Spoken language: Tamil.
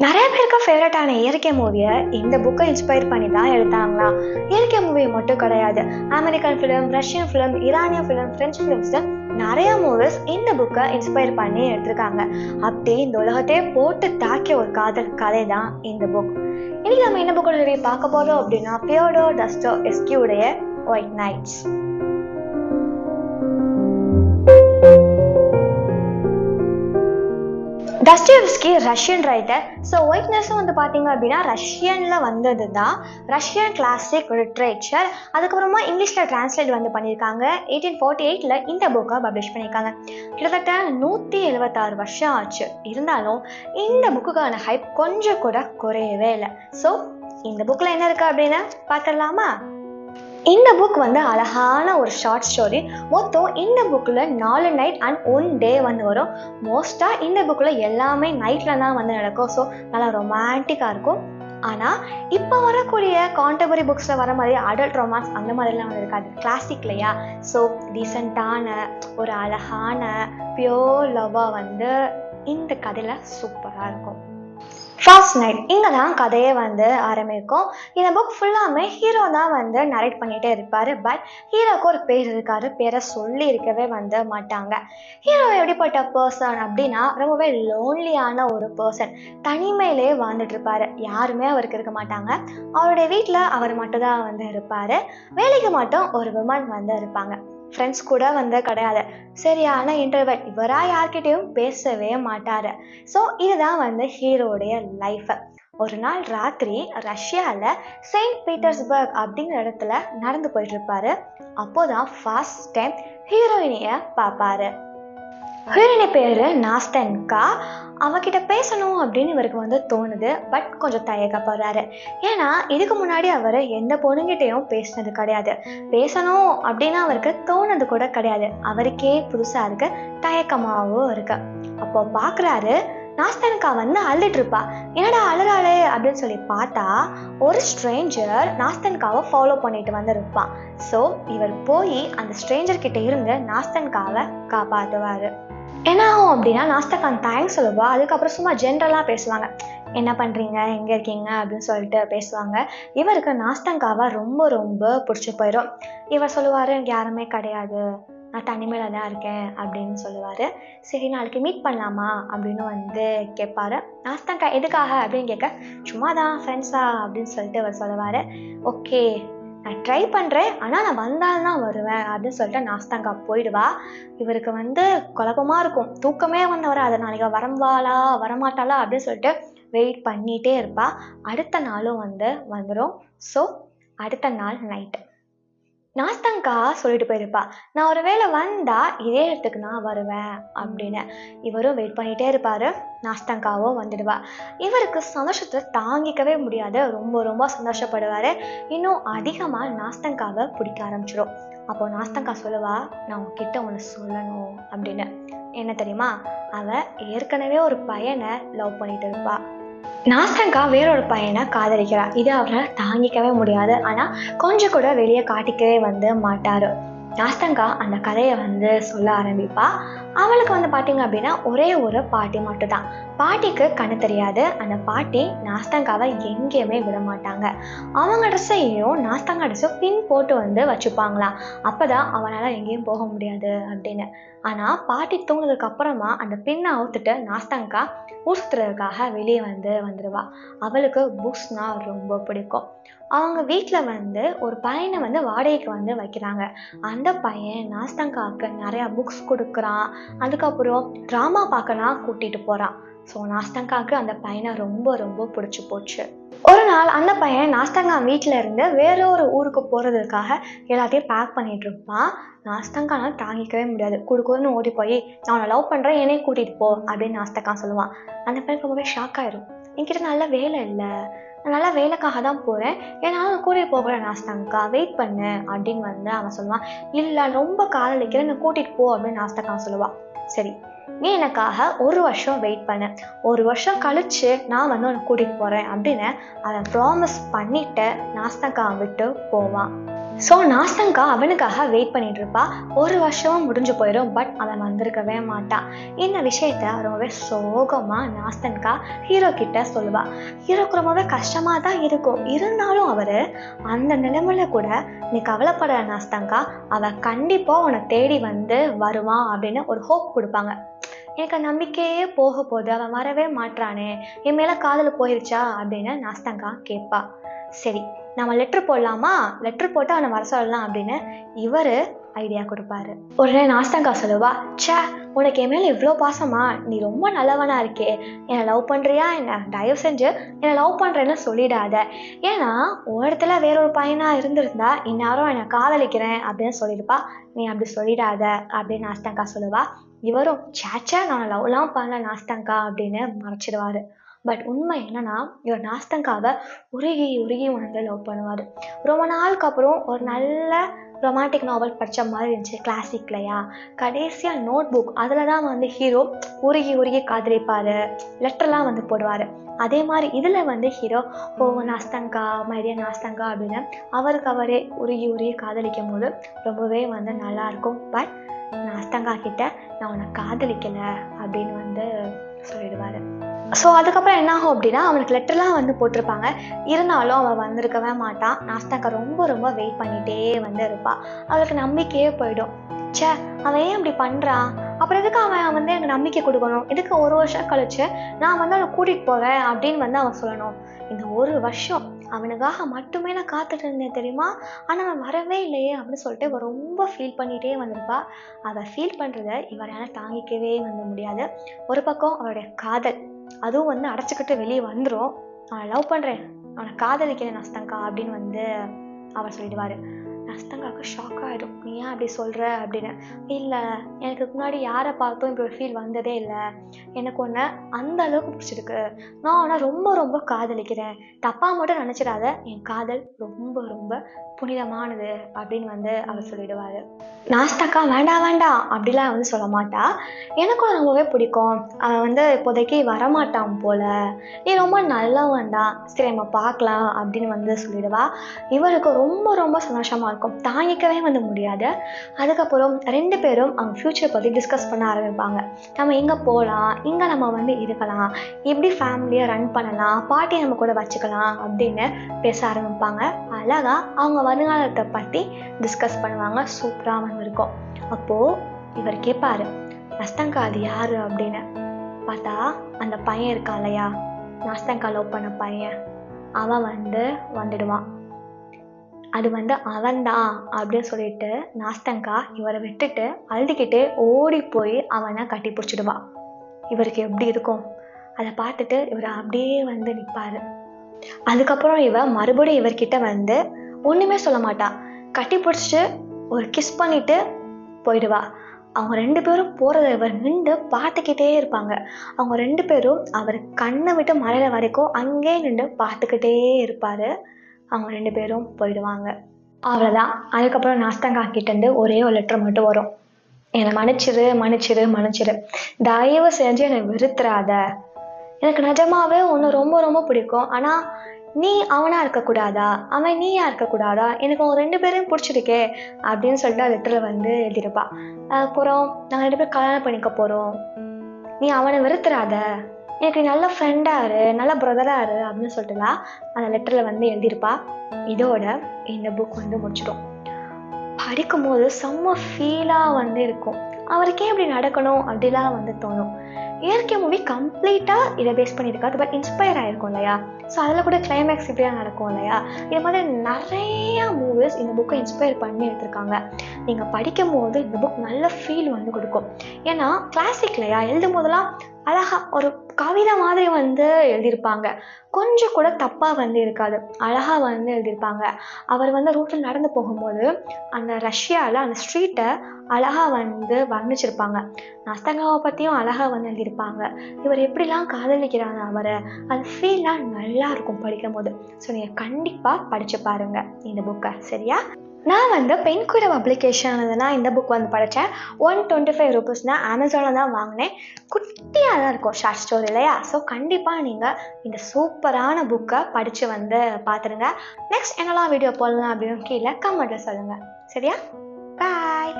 நிறைய பேருக்கு ஃபேவரட்டான இயற்கை மூவியை இந்த புக்கை இன்ஸ்பயர் பண்ணி தான் எடுத்தாங்களா? இயற்கை மூவி மட்டும் கிடையாது. அமெரிக்கன் ஃபிலிம் ரஷ்யன் ஃபிலிம் ஈரானிய ஃபிலிம் ஃப்ரெஞ்ச் ஃபிலிம்ஸ் நிறைய மூவிஸ் இந்த புக்கை இன்ஸ்பயர் பண்ணி எடுத்திருக்காங்க. அப்படி இந்த உலகத்தையே போட்டு தாக்கிய ஒரு காதல் கதை தான் இந்த புக் இன்னைக்கு நம்ம என்ன புக்கோட பார்க்க போகிறோம் அப்படின்னா பியோடோ டஸ்டோ எஸ்கியூடைய white nights Dostoevsky Russian writer so ஒயிட்னஸும் வந்து பார்த்தீங்க அப்படின்னா ரஷ்யனில் வந்தது தான் ரஷ்யன் கிளாசிக் லிட்ரேச்சர் அதுக்கப்புறமா இங்கிலீஷில் டிரான்ஸ்லேட் வந்து பண்ணியிருக்காங்க. எயிட்டீன் ஃபார்ட்டி எயிட்டில் இந்த புக்கை பப்ளிஷ் பண்ணியிருக்காங்க. கிட்டத்தட்ட நூற்றி எழுபத்தாறு வருஷம் ஆச்சு. இருந்தாலும் இந்த புக்குக்கான ஹைப் கொஞ்சம் கூட குறையவே இல்லை. ஸோ இந்த புக்கில் என்ன இருக்குது அப்படின்னு பார்த்துடலாமா? இந்த புக் வந்து அழகான ஒரு ஷார்ட் ஸ்டோரி மொத்தம் இந்த புக்கில் நாலு நைட் அண்ட் ஒன் டே வந்து வரும். மோஸ்ட்டாக இந்த புக்கில் எல்லாமே நைட்டில் தான் வந்து நடக்கும். ஸோ நல்லா ரொமான்டிக்காக இருக்கும். ஆனால் இப்போ வரக்கூடிய கான்டெம்பரரி புக்ஸில் வர மாதிரி அடல்ட் ரொமான்ஸ் அந்த மாதிரிலாம் வந்து இருக்காது. கிளாசிக் இல்லையா? ஸோ ரீசண்டான ஒரு அழகான பியோர் லவ்வாக வந்து இந்த கதையில் சூப்பராக இருக்கும். ஃபர்ஸ்ட் நைட் இங்கே தான் கதையே வந்து ஆரம்பிக்கும். இந்த புக் ஃபுல்லாமே ஹீரோ தான் வந்து நரேட் பண்ணிகிட்டே இருப்பார். பட் ஹீரோக்கு ஒரு பேர் இருக்காரு பேரை சொல்லி இருக்கவே வந்து மாட்டாங்க. ஹீரோ எப்படிப்பட்ட பர்சன் அப்படின்னா ரொம்பவே லோன்லியான ஒரு பர்சன் தனிமையிலே வாழ்ந்துட்டு இருப்பாரு. யாருமே அவருக்கு இருக்க மாட்டாங்க. அவருடைய வீட்டில் அவர் மட்டும் தான் வந்து இருப்பார். வேலைக்கு மட்டும் ஒரு விமன் வந்து இருப்பாங்க. ஃப்ரெண்ட்ஸ் கூட வந்து கிடையாது. சரியான இன்டர்வல் இவராக யார்கிட்டயும் பேசவே மாட்டார். ஸோ இதுதான் வந்து ஹீரோடைய லைஃப் ஒரு நாள் ராத்திரி ரஷ்யாவில் செயின்ட் பீட்டர்ஸ்பர்க் அப்படிங்கிற இடத்துல நடந்து போயிட்டு இருப்பாரு அப்போதான் ஃபர்ஸ்ட் டைம் ஹீரோயினியை பார்ப்பாரு. ஹீரோயினி பேர் நாஸ்தன்கா அவகிட்ட பேசணும் அப்படின்னு இவருக்கு வந்து தோணுது. பட் கொஞ்சம் தயக்கப்படுறாரு ஏன்னா இதுக்கு முன்னாடி அவர் எந்த பொண்ணுங்கிட்டையும் பேசினது கிடையாது. பேசணும் அப்படின்னு அவருக்கு தோணுது கூட கிடையாது. அவருக்கே புதுசாக இருக்கு தயக்கமாகவும் இருக்கு. அப்போ பார்க்குறாரு நாஸ்தன்கா வந்து அழுதுட்டு இருப்பா என்னடா அழுறாளே? அப்படின்னு சொல்லி பார்த்தா ஒரு ஸ்ட்ரேஞ்சர் நாஸ்தன்காவை ஃபாலோ பண்ணிட்டு வந்திருப்பான். ஸோ இவர் போய் அந்த ஸ்ட்ரேஞ்சர் கிட்ட இருந்து நாஸ்தன்காவை காப்பாற்றுவாரு என்ன ஆகும் அப்படின்னா நாஸ்தகான் தேங்க்ஸ் சொல்லுவா? அதுக்கப்புறம் சும்மா ஜென்ரலாக பேசுவாங்க. என்ன பண்ணுறீங்க எங்கே இருக்கீங்க? அப்படின்னு சொல்லிட்டு பேசுவாங்க. இவருக்கு நாஸ்தங்காவை ரொம்ப ரொம்ப பிடிச்சி போயிடும் இவர் சொல்லுவார் எனக்கு யாருமே கிடையாது. நான் தனிமையில் தான் இருக்கேன். அப்படின்னு சொல்லுவார். சரி நாளைக்கு மீட் பண்ணலாமா? அப்படின்னு வந்து கேட்பாரு நாஸ்தங்கா எதுக்காக? அப்படின்னு கேட்க சும்மா தான் ஃப்ரெண்ட்ஸா அப்படின்னு சொல்லிட்டு அவர் சொல்லுவார். ஓகே நான் ட்ரை பண்ணுறேன் ஆனால் நான் வந்தால்தான் வருவேன் அப்படின்னு சொல்லிட்டு நாஸ்தாங்கா போயிடுவா. இவருக்கு வந்து குழப்பமாக இருக்கும். தூக்கமே வந்து வர அதை நாளைக்கு வரம்பாளா? வரமாட்டாளா? அப்படின்னு சொல்லிட்டு வெயிட் பண்ணிகிட்டே இருப்பா. அடுத்த நாளும் வந்து வந்துடும் ஸோ அடுத்த நாள் நைட்டு நாஸ்தங்கா சொல்லிட்டு போயிருப்பா. நான் ஒரு வேளை வந்தா இதே இடத்துக்கு நான் வருவேன் அப்படின்னு. இவரும் வெயிட் பண்ணிகிட்டே இருப்பாரு. நாஸ்தங்காவும் வந்துடுவா. இவருக்கு சந்தோஷத்தை தாங்கிக்கவே முடியாது. ரொம்ப ரொம்ப சந்தோஷப்படுவார். இன்னும் அதிகமாக நாஸ்தங்காவை பிடிக்க ஆரம்பிச்சிடும் அப்போ நாஸ்தங்கா சொல்லுவா நான் உங்ககிட்ட ஒன்று சொல்லணும் அப்படின்னு. என்ன தெரியுமா? அவ ஏற்கனவே ஒரு பையனை லவ் பண்ணிட்டு இருப்பா. நாஸ்தங்கா வேறொரு பையனை காதலிக்கிறார். இது அவரால் தாங்கிக்கவே முடியாது. ஆனால் கொஞ்சம் கூட வெளியே காட்டிக்கவே வந்து மாட்டார். நாஸ்தங்கா அந்த கதையை வந்து சொல்ல ஆரம்பிப்பா. அவளுக்கு வந்து பார்த்தீங்க அப்படின்னா ஒரே ஒரு பாட்டி மட்டும்தான். பாட்டிக்கு கண்ணு தெரியாது. அந்த பாட்டி நாஸ்தங்காவை எங்கேயுமே விட மாட்டாங்க. அவங்க ட்ரெஸ்ஸையும் நாஸ்தங்கா ட்ரெஸ்ஸும் பின் போட்டு வந்து வச்சுப்பாங்களாம். அப்போ தான் அவனால் எங்கேயும் போக முடியாது அப்படின்னு. ஆனால் பாட்டி தூங்கினதுக்கு அப்புறமா அந்த பின்னை அவுத்துட்டு நாஸ்தங்கா ஊர் சுற்றுறதுக்காக வெளியே வந்து வந்துடுவா அவளுக்கு புக்ஸ்னால் ரொம்ப பிடிக்கும். அவங்க வீட்டில் வந்து ஒரு பையனை வந்து வாடகைக்கு வந்து வைக்கிறாங்க. அந்த அந்த பையன் நாஸ்தங்காவுக்கு நிறையா புக்ஸ் கொடுக்குறான். அதுக்கப்புறம் ட்ராமா பார்க்கலாம் கூட்டிகிட்டு போகிறான் ஸோ நாஸ்தங்காவுக்கு அந்த பையனை ரொம்ப ரொம்ப பிடிச்சி போச்சு. ஒரு நாள் அந்த பையன் நாஸ்தங்கா வீட்டில் இருந்து வேற ஒரு ஊருக்கு போகிறதுக்காக எல்லாத்தையும் பேக் பண்ணிட்டு இருப்பான். நாஸ்தங்கானா தாங்கிக்கவே முடியாது. கொடுக்கணும்னு ஓடி போய் நான் உன்னை லவ் பண்ணுறேன் என்னையும் கூட்டிகிட்டு போ அப்படின்னு நாஸ்தங்கா சொல்லுவான். அந்த பையன் ரொம்பவே ஷாக் ஆயிரும். என்கிட்ட நல்ல வேலை இல்லை. நான் நல்லா வேலைக்காக தான் போகிறேன் என்னால் கூட்டிகிட்டு போகிறேன் நாஸ்தாங்க்கா. வெயிட் பண்ணு அப்படின்னு வந்து அவன் சொல்லுவான். இல்லை ரொம்ப காதலிக்கிறேன் நான் கூட்டிகிட்டு போ அப்படின்னு நாஸ்தங்கா சொல்லுவாள் சரி. நீ எனக்காக ஒரு வருஷம் வெயிட் பண்ண. ஒரு வருஷம் கழிச்சு நான் வந்து உன்னை கூட்டிகிட்டு போகிறேன் அப்படின்னு அவன் ப்ராமிஸ் பண்ணிட்டு நாஸ்தாக்கா விட்டு போவான். ஸோ நாசங்கா அவனுக்காக வெயிட் பண்ணிட்டு இருப்பா ஒரு வருஷமும் முடிஞ்சு போயிடும் பட் அவன் வந்திருக்கவே மாட்டான் இந்த விஷயத்த ரொம்பவே சோகமாக நாசன்கா ஹீரோ கிட்ட சொல்லுவா. ஹீரோக்கு ரொம்பவே கஷ்டமாக தான் இருக்கும். இருந்தாலும் அவர் அந்த நிலைமையில கூட நீ கவலைப்படுற நாஸ்தங்கா அவன் கண்டிப்பாக உன்னை தேடி வந்து வருவான் அப்படின்னு ஒரு ஹோப் கொடுப்பாங்க. எனக்கு நம்பிக்கையே போக போகுது. அவன் வரவே மாட்றானே. என் மேலே காதல் போயிருச்சா? அப்படின்னு நாஸ்தங்கா கேட்பா. சரி நம்ம லெட்ரு போடலாமா? லெட்ரு போட்டு அவனை வர சொல்லலாம் அப்படின்னு இவர் ஐடியா கொடுப்பாரு. உடனே நாஸ்தங்கா சொல்லுவா ச்சே உனக்கு என் மேலே இவ்வளோ பாசமா? நீ ரொம்ப நல்லவனா இருக்கே. என்னை லவ் பண்ணுறியா என்ன தயவு செஞ்சு என்னை லவ் பண்ணுறேன்னு சொல்லிடாத. ஏன்னா ஒரு இடத்துல வேறொரு பையனாக இருந்திருந்தா இந்நேரம் என்னை காதலிக்கிறேன் அப்படின்னு சொல்லியிருப்பா. நீ அப்படி சொல்லிடாத அப்படின்னு நாஸ்தங்கா சொல்லுவா. இவரும் சேச்சா நான் லவ்லாம் பண்ணல நாஸ்தங்கா அப்படின்னு மறைச்சிடுவாரு. பட் உண்மை என்னன்னா இவர் நாஸ்தங்காவை உருகி உருகி உணர்ந்து லவ் பண்ணுவார். ரொம்ப நாளுக்கு அப்புறம் ஒரு நல்ல ரொமான்டிக் நாவல் படித்த மாதிரி இருந்துச்சு கிளாசிக்லையா கடைசியாக நோட் புக் அதில் தான் வந்து ஹீரோ உருகி உருகி காதலிப்பார். லெட்டர்லாம் வந்து போடுவார். அதே மாதிரி இதில் வந்து ஹீரோ ஓ நாஸ்தங்கா மைடியா நாஸ்தங்கா அப்படின்னு அவருக்கு அவரே உருகி உருகி காதலிக்கும் போது ரொம்பவே வந்து நல்லாயிருக்கும் பட் நாஸ்தங்கா கிட்ட நான் உன்னை காதலிக்கலை அப்படின்னு வந்து சொல்லிடுவார். ஸோ அதுக்கப்புறம் என்ன ஆகும் அப்படின்னா அவனுக்கு லெட்டர்லாம் வந்து போட்டிருப்பாங்க. இருந்தாலும் அவன் வந்திருக்கவே மாட்டான். நாஸ்தாக்கா ரொம்ப ரொம்ப வெயிட் பண்ணிகிட்டே வந்து இருப்பாள் அவளுக்கு நம்பிக்கையே போயிடும். சே அவன் ஏன் அப்படி பண்ணுறான் அப்புறம் எதுக்கு அவன் வந்து எனக்கு நம்பிக்கை கொடுக்கணும்? எதுக்கு ஒரு வருஷம் கழிச்சு நான் வந்து அவனை கூட்டிகிட்டு போவேன் அப்படின்னு வந்து அவன் சொல்லணும். இந்த ஒரு வருஷம் அவனுக்காக மட்டுமே நான் காத்துட்டு இருந்தேன் தெரியுமா? ஆனால் அவன் வரவே இல்லையே அப்படின்னு சொல்லிட்டு இவன் ரொம்ப ஃபீல் பண்ணிகிட்டே வந்திருப்பா. அவள் ஃபீல் பண்ணுறத இவரால் தாங்கிக்கவே வந்து முடியாது. ஒரு பக்கம் அவளுடைய காதல் அதுவும் வந்து அடைச்சிக்கிட்டு வெளியே வந்துடும் அவனை லவ் பண்ணுறேன் அவனை காதலிக்கிறேன் நஸ்தங்கா அப்படின்னு வந்து அவர் சொல்லிடுவார். நஸ்தங்காவுக்கு ஷாக் ஆகிடும் நீ ஏன் அப்படி சொல்கிற அப்படின்னு. இல்லை எனக்கு முன்னாடி யாரை பார்த்தும் இப்படி ஒரு ஃபீல் வந்ததே இல்லை. எனக்கு ஒன்று அந்த அளவுக்கு பிடிச்சிருக்கு. நான் ஆனால் ரொம்ப ரொம்ப காதலிக்கிறேன். தப்பாக மட்டும் நினச்சிடாத. என் காதல் ரொம்ப ரொம்ப புனிதமானது அப்படின்னு வந்து அவர் சொல்லிடுவார். நாஸ்தாக்கா வேண்டாம் வேண்டாம் அப்படிலாம் வந்து சொல்ல மாட்டா. எனக்கும் ரொம்பவே பிடிக்கும். அவன் வந்து இப்போதைக்கு வரமாட்டான் போல. நீ ரொம்ப நல்லவன் தான் சரி நம்ம பார்க்கலாம் அப்படின்னு வந்து சொல்லிடுவா. இவருக்கு ரொம்ப ரொம்ப சந்தோஷமாக இருக்கும். தாங்கிக்கவே வந்து முடியாது. அதுக்கப்புறம் ரெண்டு பேரும் அவங்க ஃப்யூச்சரை பற்றி டிஸ்கஸ் பண்ண ஆரம்பிப்பாங்க. நம்ம எங்கே போகலாம் இங்கே நம்ம வந்து இருக்கலாம். எப்படி ஃபேமிலியை ரன் பண்ணலாம்? பாட்டியை நம்ம கூட வச்சுக்கலாம் அப்படின்னு பேச ஆரம்பிப்பாங்க. அழகா அவங்க வருங்காலத்தை பற்றி டிஸ்கஸ் பண்ணுவாங்க. சூப்பராக வந்திருக்கும். அப்போது இவர் கேட்பாரு நஸ்தங்கா அது யாரு? அப்படின்னு. பார்த்தா அந்த பையன் இருக்கா இல்லையா? நாஸ்தங்கா லவ் பண்ண பையன். அவன் வந்து வந்துடுவான். அது வந்து அவன்தான் அப்படின்னு சொல்லிட்டு நாஸ்தங்கா இவரை விட்டுட்டு அழுதுகிட்டே ஓடி போய் அவனை கட்டி பிடிச்சிடுவான் இவருக்கு எப்படி இருக்கும்? அதை பார்த்துட்டு இவர் அப்படியே வந்து நிற்பார் அதுக்கப்புறம் இவ மறுபடியும் இவர்கிட்ட வந்து ஒன்றுமே சொல்ல மாட்டா. கட்டி பிடிச்சிட்டு ஒரு கிஸ் பண்ணிட்டு போயிடுவா. அவங்க ரெண்டு பேரும் போகிறத இவர் நின்று பார்த்துக்கிட்டே இருப்பாங்க. அவங்க ரெண்டு பேரும் அவர் கண்ணை விட்டு மறையிற வரைக்கும் அங்கேயே நின்று பார்த்துக்கிட்டே இருப்பார். அவங்க ரெண்டு பேரும் போயிடுவாங்க. அவ்வளோதான் அதுக்கப்புறம் நாஸ்தங்காக்கிட்டேருந்து ஒரே ஒரு லெட்டர் மட்டும் வரும். என்னை மன்னிச்சிரு மன்னிச்சிரு மன்னிச்சிரு. தயவு செஞ்சு என்னை வெறுத்துறாத. எனக்கு நிஜமாவே ஒன்று ரொம்ப ரொம்ப பிடிக்கும். ஆனால் நீ அவனாக இருக்கக்கூடாதா? அவன் நீயா இருக்கக்கூடாதா? எனக்கு அவங்க ரெண்டு பேரும் பிடிச்சிருக்கே அப்படின்னு சொல்லிட்டு லெட்டரில் வந்து எழுதியிருப்பா. அப்புறம் நாங்கள் ரெண்டு பேரும் கல்யாணம் பண்ணிக்க போகிறோம் நீ அவனை வெறுத்துறாத. எனக்கு நீ நல்ல ஃப்ரெண்டாக இரு நல்ல பிரதராக இரு அப்படின்னு சொல்லிட்டுலாம் அந்த லெட்டரில் வந்து எழுதியிருப்பா. இதோட இந்த புக் வந்து முடிச்சிடும் படிக்கும்போது செம்ம ஃபீலாக வந்து இருக்கும். அவருக்கே இப்படி நடக்கணும் அப்படிலாம் வந்து தோணும். இயற்கை மூவி கம்ப்ளீட்டாக இதை பேஸ் பண்ணியிருக்காது பட் இன்ஸ்பயர் ஆகிருக்கும் இல்லையா? ஸோ அதில் கூட கிளைமேக்ஸ் இப்படியா நடக்கும் இல்லையா? இது மாதிரி நிறையா மூவிஸ் இந்த புக்கை இன்ஸ்பயர் பண்ணி எடுத்திருக்காங்க. நீங்கள் படிக்கும் போது இந்த புக் நல்ல ஃபீல் வந்து கொடுக்கும். ஏன்னா கிளாசிக் இல்லையா? எழுதும் போதெல்லாம் அழகாக ஒரு கவிதை மாதிரி வந்து எழுதியிருப்பாங்க. கொஞ்சம் கூட தப்பாக வந்து இருக்காது. அழகாக வந்து எழுதியிருப்பாங்க. அவர் வந்து ரோட்டில் நடந்து போகும்போது அந்த ரஷ்யாவில் அந்த ஸ்ட்ரீட்டை அழகாக வந்து வர்ணிச்சிருப்பாங்க. நஸ்தங்காவை பற்றியும் அழகாக வந்து எழுதியிருப்பாங்க. இவர் எப்படிலாம் காதலிக்கிறாங்க அவரை அது ஃபீல்லாம் நல்லா இருக்கும் படிக்கும் போது ஸோ நீங்கள் கண்டிப்பாக படித்து பாருங்கள் இந்த புக்கை சரியா? நான் வந்து பெண் கூட பப்ளிகேஷன் தான் இந்த புக் வந்து படித்தேன். ஒன் டுவெண்ட்டி ஃபைவ் ருபீஸ் தான் அமேசானில் தான் வாங்கினேன். குட்டியாக தான் இருக்கும் ஷார்ட் ஸ்டோரி இல்லையா? ஸோ கண்டிப்பாக நீங்கள் இந்த சூப்பரான புக்கை படித்து வந்து பார்த்துருங்க. நெக்ஸ்ட் என்னெல்லாம் வீடியோ போடலாம் அப்படின்னு கீழே கமெண்ட்டில் சொல்லுங்கள் சரியா? பாய்